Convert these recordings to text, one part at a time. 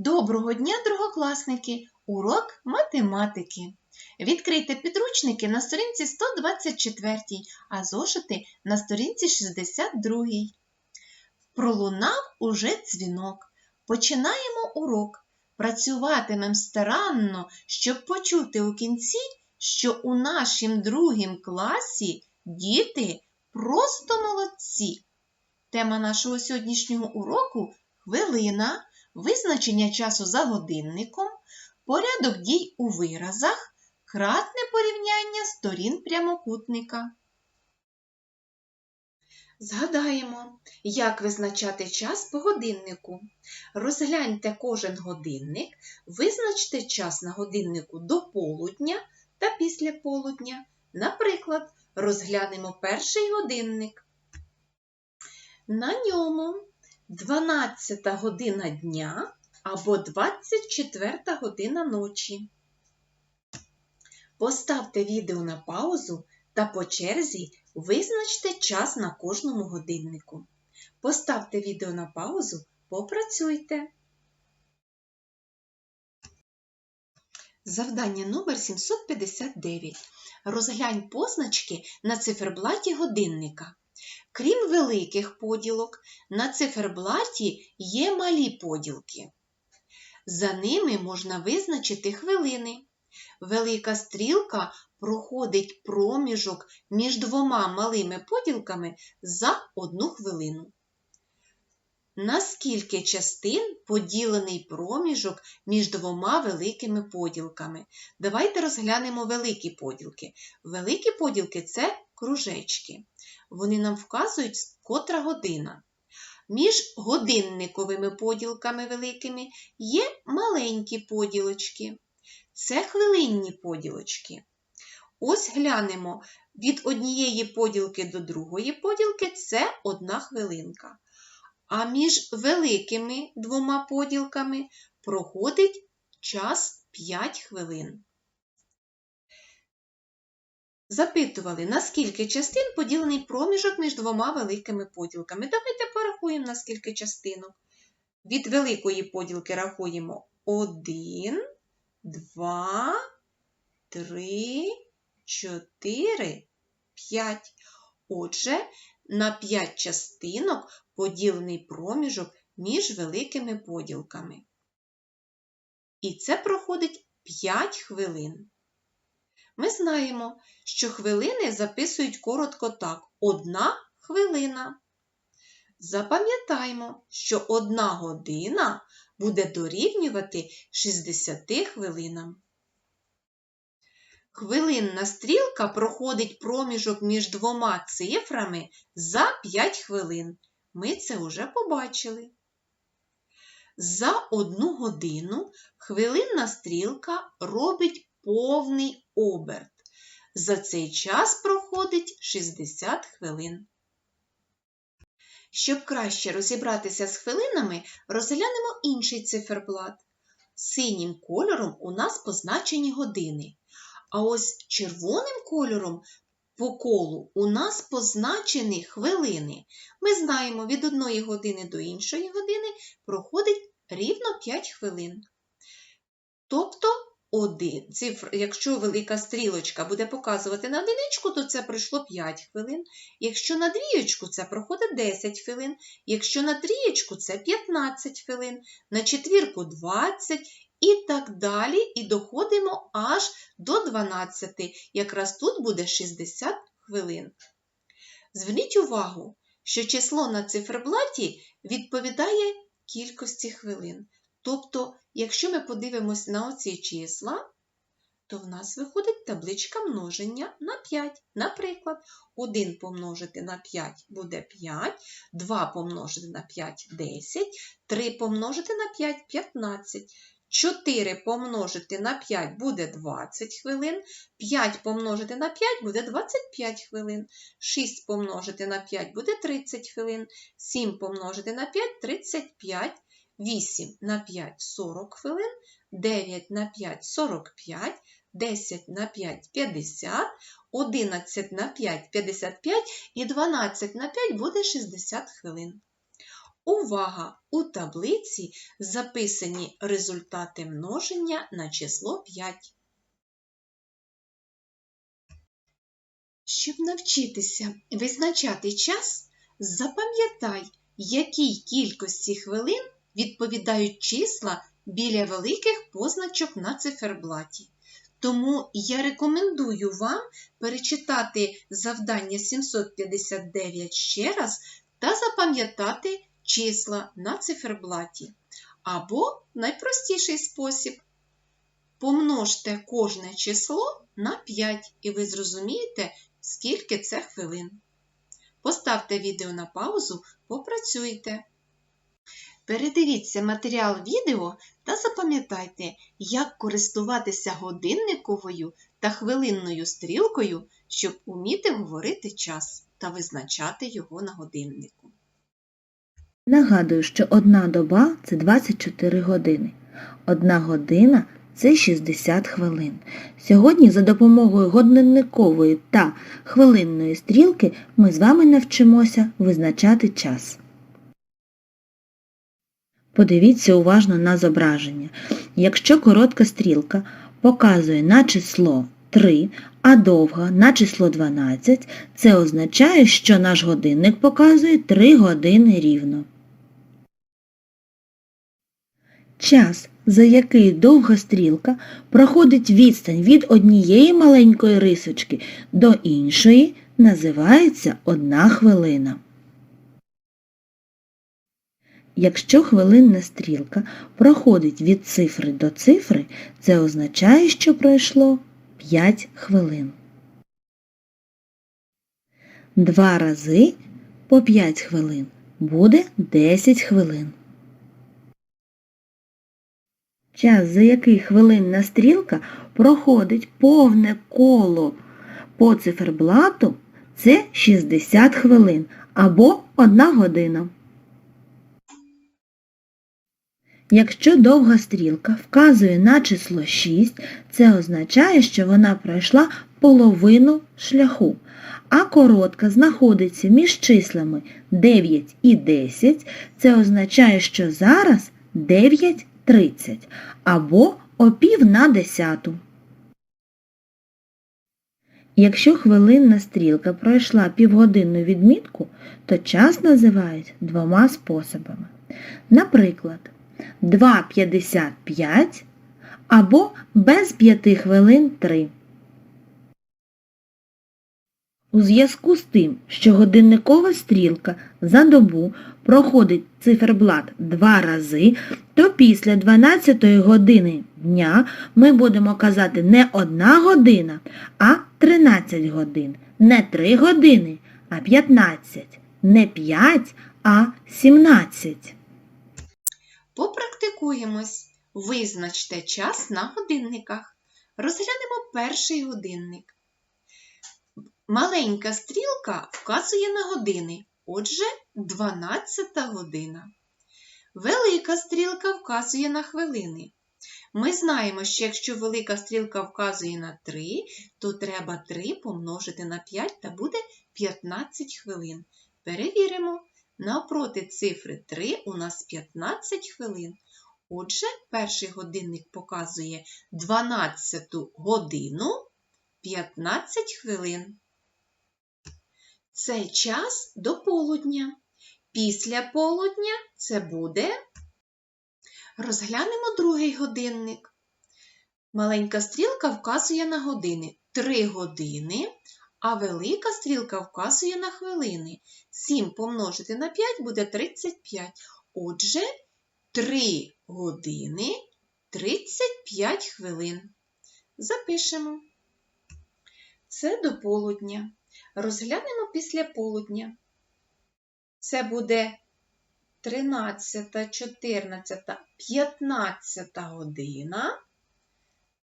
Доброго дня, другокласники! Урок математики. Відкрийте підручники на сторінці 124, а зошити на сторінці 62. Пролунав уже дзвінок. Починаємо урок. Працюватимем старанно, щоб почути у кінці, що у нашім другім класі діти просто молодці. Тема нашого сьогоднішнього уроку хвилина визначення часу за годинником, порядок дій у виразах, кратне порівняння сторін прямокутника. Згадаємо, як визначати час по годиннику. Розгляньте кожен годинник, визначте час на годиннику до полудня та після полудня. Наприклад, розглянемо перший годинник. На ньому 12 година дня або 24 година ночі. Поставте відео на паузу та по черзі визначте час на кожному годиннику. Поставте відео на паузу, попрацюйте. Завдання номер 759. Розглянь позначки на циферблаті годинника. Крім великих поділок, на циферблаті є малі поділки. За ними можна визначити хвилини. Велика стрілка проходить проміжок між двома малими поділками за одну хвилину. На скільки частин поділений проміжок між двома великими поділками? Давайте розглянемо великі поділки. Великі поділки це кружечки. Вони нам вказують, котра година. Між годинниковими поділками великими є маленькі поділочки. Це хвилинні поділочки. Ось глянемо від однієї поділки до другої поділки це одна хвилинка. А між великими двома поділками проходить час 5 хвилин. Запитували, на скільки частин поділений проміжок між двома великими поділками. Давайте порахуємо, на скільки частинок. Від великої поділки рахуємо 1, 2, 3, 4, 5. Отже, на 5 частинок поділений проміжок між великими поділками. І це проходить 5 хвилин. Ми знаємо, що хвилини записують коротко так: одна хвилина. Запам'ятаймо, що одна година буде дорівнювати 60 хвилинам. Хвилинна стрілка проходить проміжок між двома цифрами за 5 хвилин. Ми це вже побачили. За одну годину хвилинна стрілка робить повний оберт. За цей час проходить 60 хвилин. Щоб краще розібратися з хвилинами, розглянемо інший циферблат. Синім кольором у нас позначені години. А ось червоним кольором по колу у нас позначені хвилини. Ми знаємо, від одної години до іншої години проходить рівно 5 хвилин. Тобто, один, цифр, якщо велика стрілочка буде показувати на одиничку, то це пройшло 5 хвилин. Якщо на двієчку, це проходить 10 хвилин. Якщо на трієчку, це 15 хвилин, на четвірку 20 і так далі. І доходимо аж до 12. Якраз тут буде 60 хвилин. Зверніть увагу, що число на циферблаті відповідає кількості хвилин. Тобто, якщо ми подивимось на оці числа, то в нас виходить табличка множення на 5. Наприклад, 1 помножити на 5 буде 5, 2 помножити на 5 10, 3 помножити на 5 15. 4 помножити на 5 буде 20 хвилин, 5 помножити на 5 буде 25 хвилин, 6 помножити на 5 буде 30 хвилин, 7 помножити на 5 35, 8 на 5 40 хвилин, 9 на 5 45, 10 на 5 50, 11 на 5 55 і 12 на 5 буде 60 хвилин. Увага! У таблиці записані результати множення на число 5. Щоб навчитися визначати час, запам'ятай, якій кількості хвилин відповідають числа біля великих позначок на циферблаті. Тому я рекомендую вам перечитати завдання 759 ще раз та запам'ятати числа на циферблаті. Або найпростіший спосіб. Помножте кожне число на 5 і ви зрозумієте, скільки це хвилин. Поставте відео на паузу, попрацюйте. Передивіться матеріал відео та запам'ятайте, як користуватися годинниковою та хвилинною стрілкою, щоб уміти говорити час та визначати його на годиннику. Нагадую, що одна доба це 24 години. Одна година це 60 хвилин. Сьогодні за допомогою годинникової та хвилинної стрілки ми з вами навчимося визначати час. Подивіться уважно на зображення. Якщо коротка стрілка показує на число 3, а довга на число 12, це означає, що наш годинник показує 3 години рівно. Час, за який довга стрілка проходить відстань від однієї маленької рисочки до іншої, називається одна хвилина. Якщо хвилинна стрілка проходить від цифри до цифри, це означає, що пройшло 5 хвилин. Два рази по 5 хвилин буде 10 хвилин. Час, за який хвилинна стрілка проходить повне коло по циферблату, це 60 хвилин або 1 година. Якщо довга стрілка вказує на число 6, це означає, що вона пройшла половину шляху, а коротка знаходиться між числами 9 і 10, це означає, що зараз 9.30 або о пів на десяту. Якщо хвилинна стрілка пройшла півгодинну відмітку, то час називають двома способами. Наприклад, 2,55 або без 5 хвилин 3. У зв'язку з тим, що годинникова стрілка за добу проходить циферблат два рази, то після 12 години дня ми будемо казати не 1 година, а 13 годин, не 3 години, а 15, не 5, а 17. Попрактикуємось. Визначте час на годинниках. Розглянемо перший годинник. Маленька стрілка вказує на години, отже, 12 година. Велика стрілка вказує на хвилини. Ми знаємо, що якщо велика стрілка вказує на 3, то треба 3 помножити на 5 та буде 15 хвилин. Перевіримо. Навпроти цифри 3 у нас 15 хвилин. Отже, перший годинник показує 12 годину 15 хвилин. Це час до полудня. Після полудня це буде. Розглянемо другий годинник. Маленька стрілка вказує на години 3 години, а велика стрілка вказує на хвилини. 7 помножити на 5 буде 35. Отже, 3 години 35 хвилин. Запишемо. Це до полудня. Розглянемо після полудня. Це буде 13, 14, 15 година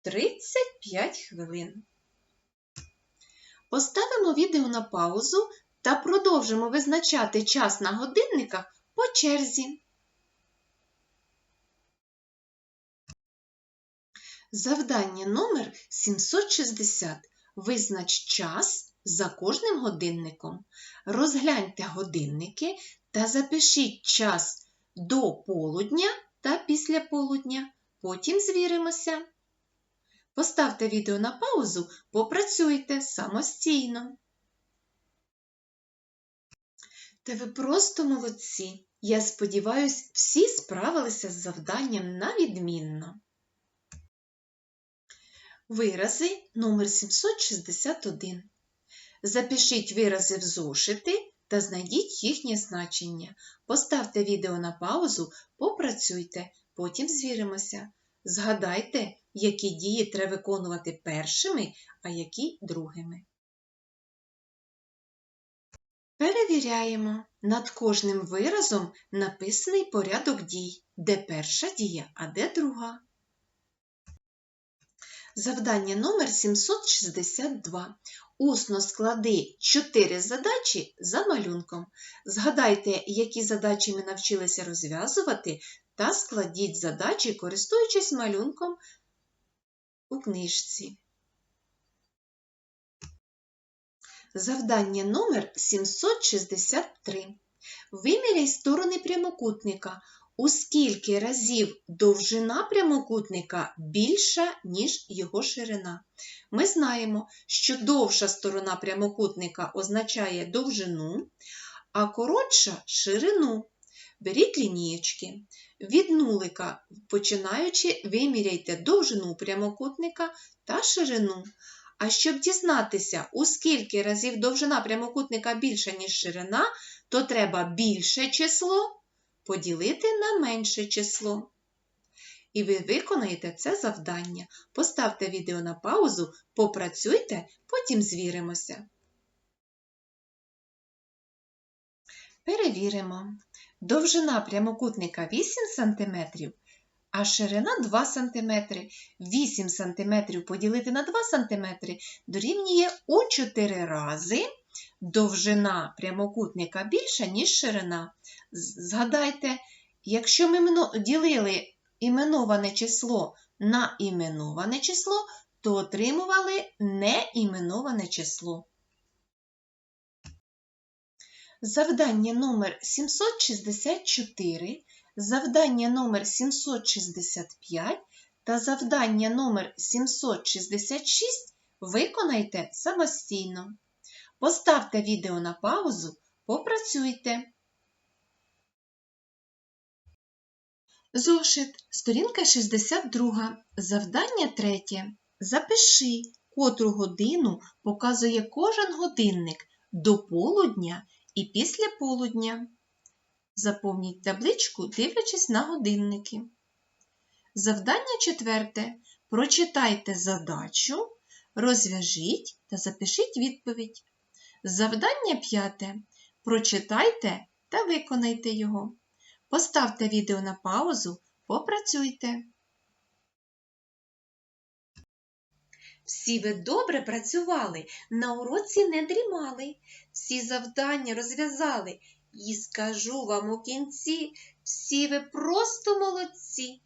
35 хвилин. Поставимо відео на паузу та продовжимо визначати час на годинниках по черзі. Завдання номер 760. Визнач час за кожним годинником. Розгляньте годинники та запишіть час до полудня та після полудня. Потім звіримося. Поставте відео на паузу, попрацюйте самостійно. Та ви просто молодці. Я сподіваюсь, всі справилися з завданням на відмінно. Вирази номер 761. Запишіть вирази в зошити та знайдіть їхнє значення. Поставте відео на паузу, попрацюйте, потім звіримося. Згадайте, які дії треба виконувати першими, а які другими. Перевіряємо. Над кожним виразом написаний порядок дій, де перша дія, а де друга. Завдання номер 762. Усно склади 4 задачі за малюнком. Згадайте, які задачі ми навчилися розв'язувати, та складіть задачі, користуючись малюнком у книжці. Завдання номер 763. Виміряй сторони прямокутника. У скільки разів довжина прямокутника більша, ніж його ширина. Ми знаємо, що довша сторона прямокутника означає довжину, а коротша ширину. Беріть лінієчки. Від нулика, починаючи, виміряйте довжину прямокутника та ширину. А щоб дізнатися, у скільки разів довжина прямокутника більша, ніж ширина, то треба більше число поділити на менше число. І ви виконаєте це завдання. Поставте відео на паузу, попрацюйте, потім звіримося. Перевіримо. Довжина прямокутника 8 см, а ширина 2 см. 8 см поділити на 2 см дорівнює у 4 рази довжина прямокутника більша, ніж ширина. Згадайте, якщо ми ділили іменоване число на іменоване число, то отримували неіменоване число. Завдання номер 764, завдання номер 765 та завдання номер 766 виконайте самостійно. Поставте відео на паузу, попрацюйте. Зошит, сторінка 62, завдання третє. Запиши, котру годину показує кожен годинник до полудня і після полудня. Заповніть табличку, дивлячись на годинники. Завдання четверте. Прочитайте задачу, розв'яжіть та запишіть відповідь. Завдання п'яте. Прочитайте та виконайте його. Поставте відео на паузу, попрацюйте. Всі ви добре працювали, на уроці не дрімали, всі завдання розв'язали. І скажу вам у кінці, всі ви просто молодці.